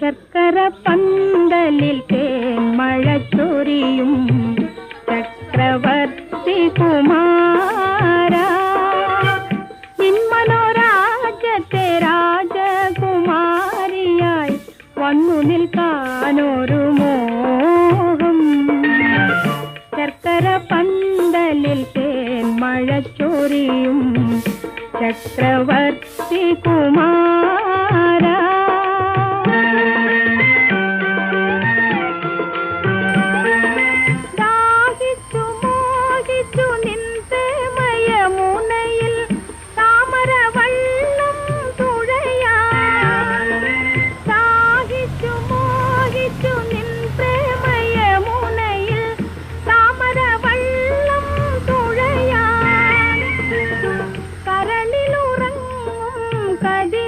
சக்கர பந்தலில் தேன் மழச்சொரியும். சக்கரவர்த்தி குமாரா. நின் மனோராஜத்தை ராஜகுமாரியாய் வன்முனில் காணொரு மோகம். சக்கர பந்தலில் தேன் மழச்சொரியும். சக்கரவர்த்தி कदी